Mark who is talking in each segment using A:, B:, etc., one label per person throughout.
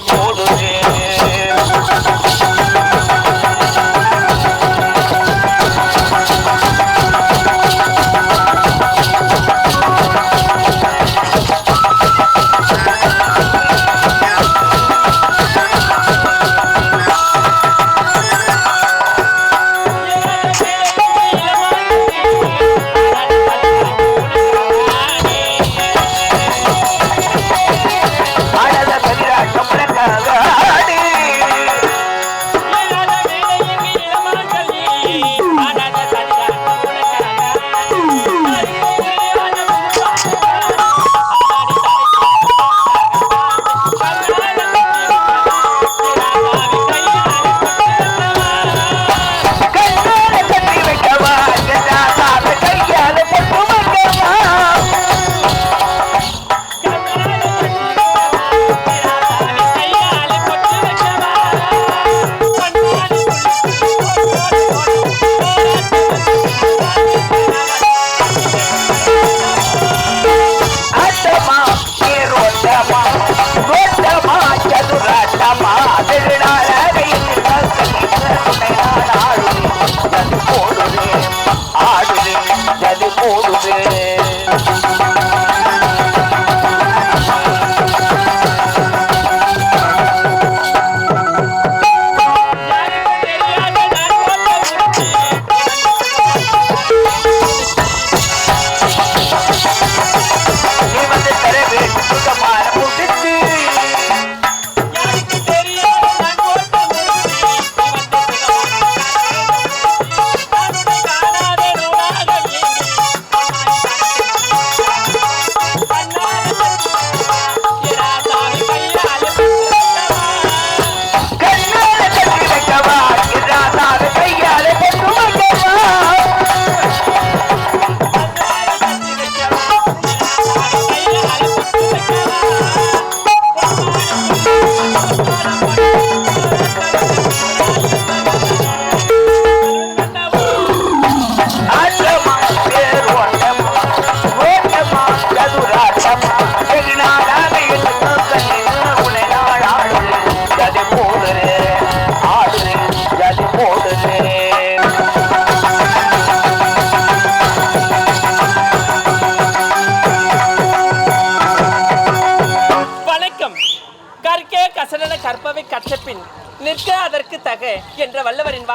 A: போடுது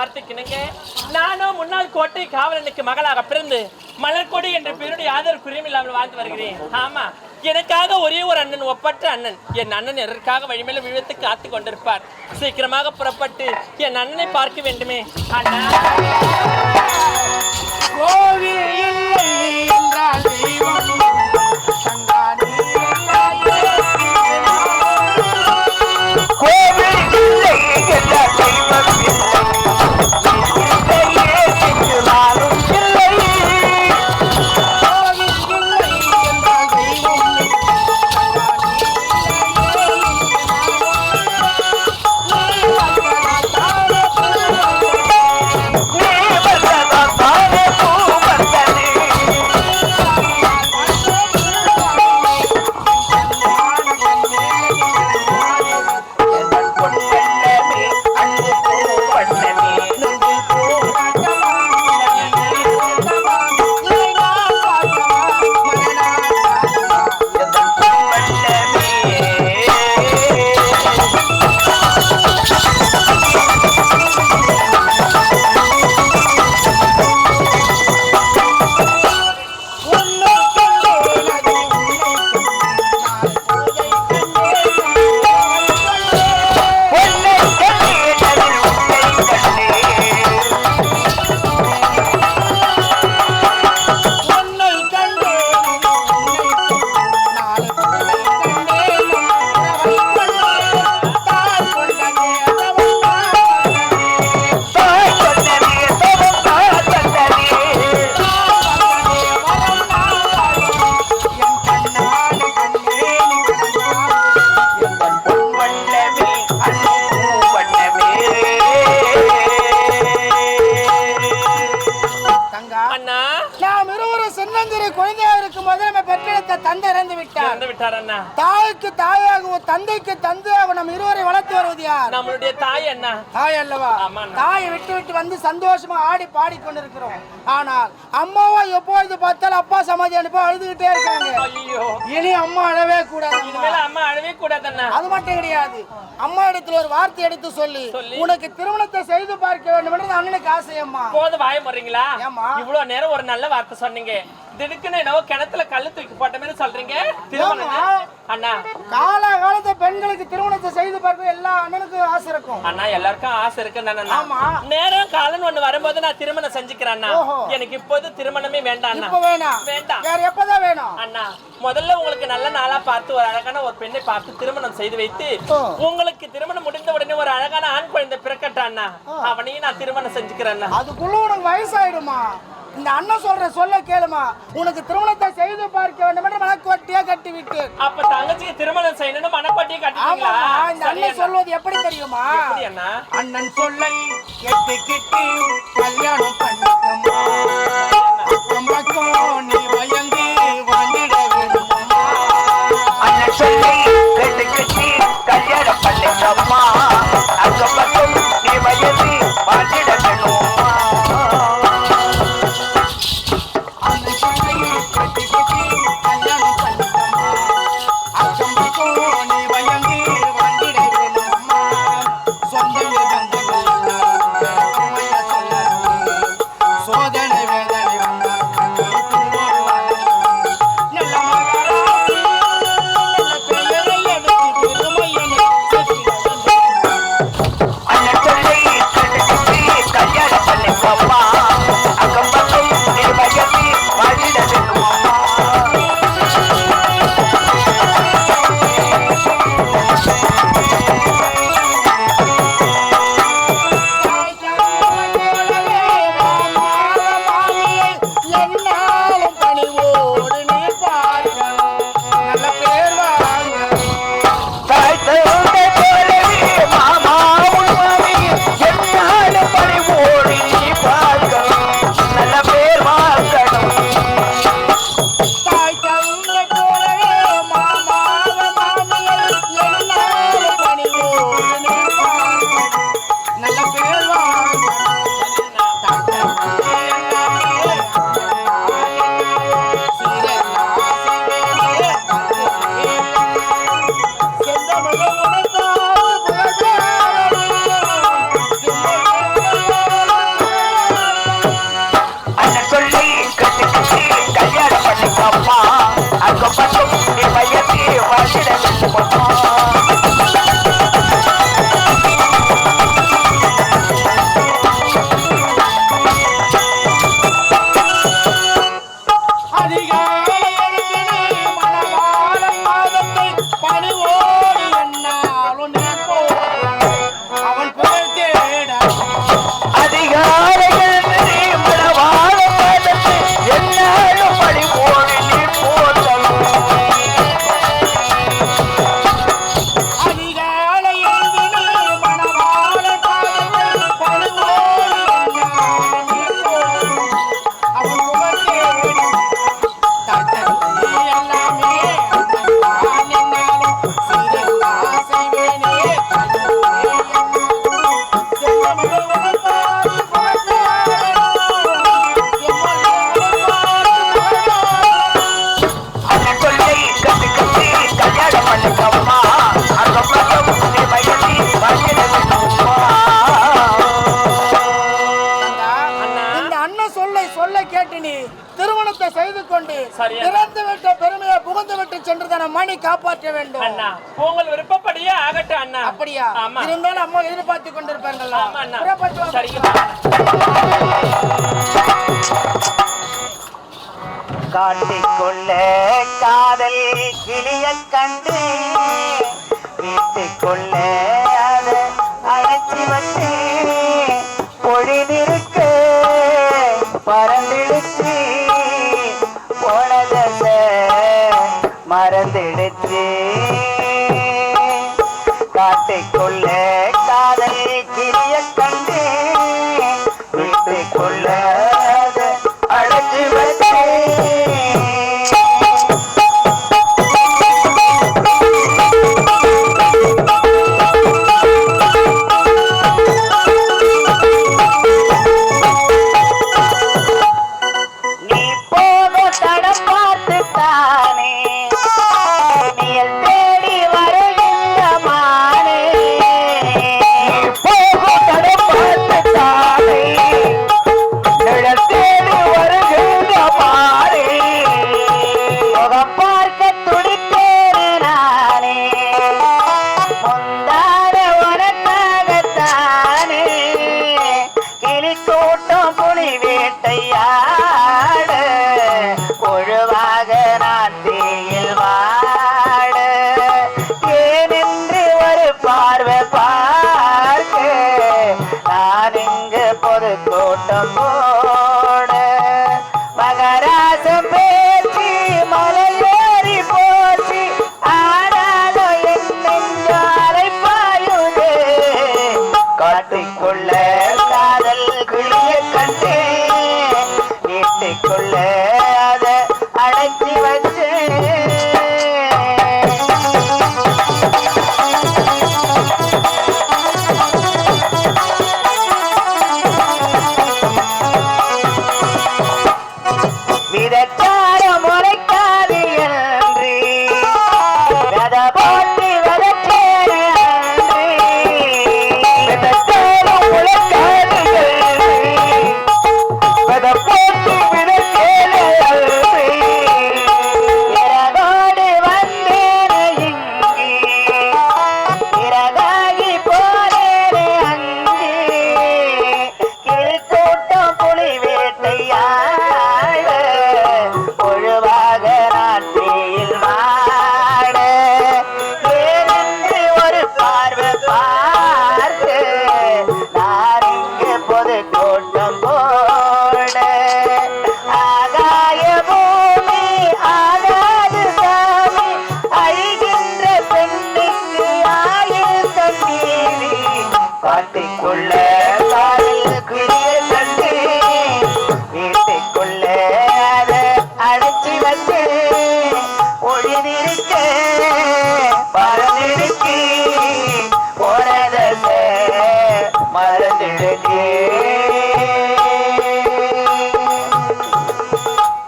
B: வார்த்தைக்கிணங்க நானும் முன்னாள் கோட்டை காவலனுக்கு மகளாக பிறந்து மலர்கொடி என்ற பெயருடைய ஆதரவு பிரியமில்லாமல் வாழ்ந்து வருகிறேன். ஆமா எனக்காக ஒரே ஒரு அண்ணன் ஒப்பற்ற அண்ணன். என் அண்ணன் எதற்காக வழிமேல விழுத்து காத்து கொண்டிருப்பார்? சீக்கிரமாக புறப்பட்டு என் அண்ணனை பார்க்க வேண்டுமே. அண்ணா. விட்டார்
A: அண்ணா
B: தாய்க்கு தாயாகவும் தந்தைக்கு தந்தையாகவும் நம் இருவரை வளர்த்து வருவது யார்?
A: நம்மளுடைய தாய் அண்ணா.
B: தாய் அல்லவா. தாயை விட்டு விட்டு வந்து சந்தோஷமா ஆடி பாடி கொண்டிருக்கிறோம். ஆனால் அம்மாவா எப்பொழுது பார்த்தாலும் அப்பா சமாதி அனுப்ப அழுதுகிட்டே இருக்காங்க. இனி அம்மா அழவே கூடாது
A: இனிமேல அம்மா அழவே கூடாது அண்ணா
B: அது மட்டும் கிடையாது. அம்மா இடத்துல ஒரு வார்த்தை எடுத்து சொல்லி. உனக்கு திருமணத்தை செய்து பார்க்க வேண்டும் என்று அண்ணனுக்கு ஆசை அம்மா
A: போது வாய முறீங்களா
B: ஏம்மா?
A: இவ்வளவு நேரம் ஒரு நல்ல வார்த்தை சொன்னீங்க. திடுக்குன்னு என்னவோ கிணத்துல கல்லு தூக்கி போட்ட மாதிரி சொல்றீங்க. திருமணம்? அண்ணா.
B: கால காலத்து பெண்களுக்கு திருமணத்தை செய்து பார்க்க எல்லா அண்ணனுக்கும் ஆசை இருக்கும்.
A: அண்ணா எல்லாருக்கும் ஆசை இருக்கு அண்ணா.
B: ஆமா.
A: நேரம் காலம் ஒண்ணு வரும்போது நான் திருமணம் செஞ்சுக்கிறேன். எனக்கு இப்போது திருமணமே வேண்டாம்
B: வேணாம்.
A: வேண்டாம்.
B: வேற எப்பதான் வேணும்?
A: அண்ணா முதல்ல உங்களுக்கு நல்ல நாளா பார்த்து ஒரு அழகான ஒரு பெண்ணை பார்த்து திருமணம் செய்து வைத்து. உங்களுக்கு திருமணம் முடிந்த உடனே ஒரு அழகான ஆண் குழந்தை பிறக்கட்டும் அண்ணா. அவனையும் நான் திருமணம் செஞ்சுக்கிறேன்
B: அதுக்குள்ள உனக்கு வயசாயிடுமா? இந்த அண்ணன் சொல்ற சொல்ல கேளுமா? உனக்கு திருமணத்தை செய்து பார்க்க வேண்டும் என்று மனக்கோட்டையா கட்டி விட்டு
A: அப்ப தங்கச்சிக்கு திருமணம் செய்யணும்னு மனப்பாட்டியை
B: ஆமா
A: கட்டிட்டீங்களா
B: இந்த அண்ணன்
A: அண்ணா.
B: சொல்வது எப்படி தெரியுமா? அண்ணன் சொல்லை கேட்டு கிட்டி கல்யாணம் பக்கம் நீ பயந்து இறந்து விட்ட பெருமையை புகுந்து விட்டு சென்று தன மணி காப்பாற்ற வேண்டும்.
A: அண்ணா உங்கள் விருப்பப்படியே ஆகட்டும் அண்ணா.
B: அப்படியா? இருந்தாலும் அம்மா எதிர்பார்த்து
A: சரிங்க
C: காட்டிக்கொள்ள காதல் கிளிய கண்டு வீட்டுக்குள்ள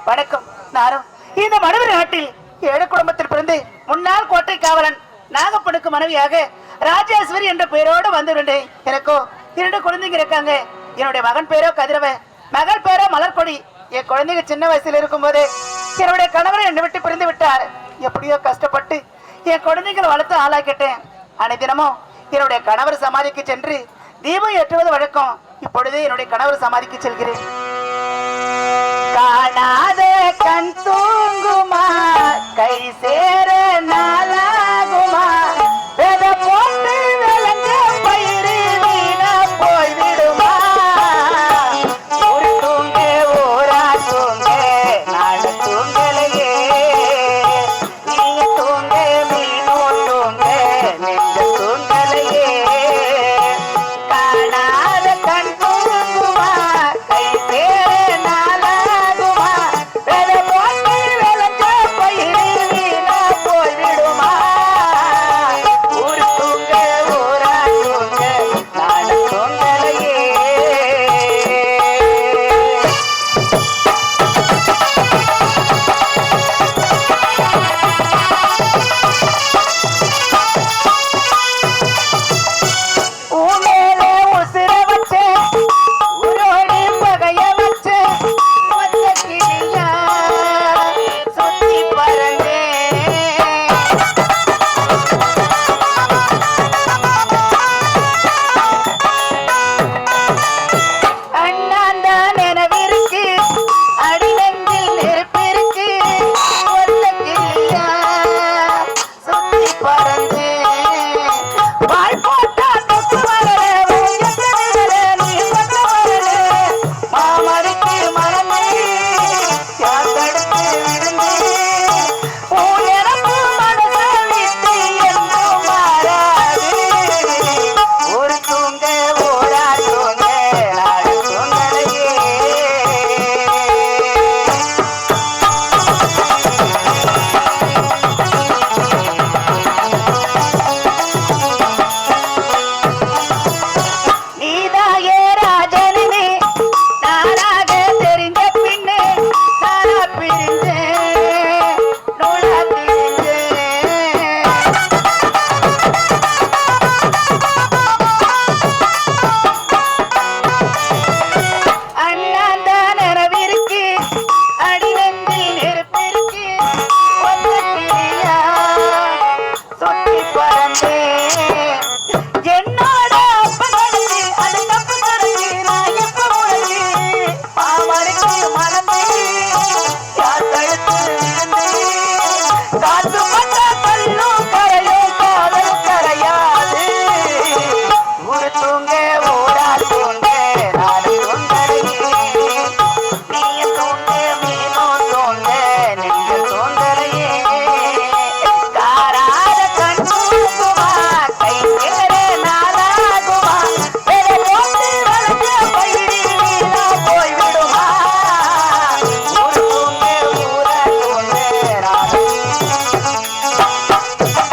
C: வணக்கம் நானும். இந்த மனுவர் நாட்டில் ஏழு குடும்பத்தில் பிறந்து முன்னாள் கோட்டை காவலன் நாகப்பனுக்கு மனைவியாக ராஜேஸ்வரி என்ற பெயரோடு வந்துருந்தேன். எனக்கோ இரண்டு குழந்தைங்க இருக்காங்க. என்னுடைய மகன் பேரோ கதிரவன் மகள் பேரோ மலர்கொடி. என் குழந்தைங்க சின்ன வயசுல இருக்கும்போது என்னுடைய கணவர் என்னை விட்டு பிரிந்து விட்டார். எப்படியோ கஷ்டப்பட்டு என் குழந்தைங்களை வளர்த்து ஆளாக்கிட்டேன். அனைத்தினமும் என்னுடைய கணவர் சமாதிக்கு சென்று தீபம் ஏற்றுவது வழக்கம். இப்பொழுது என்னுடைய கணவர் சமாதிக்கு செல்கிறேன். காணாத கண் தூங்குமா? கை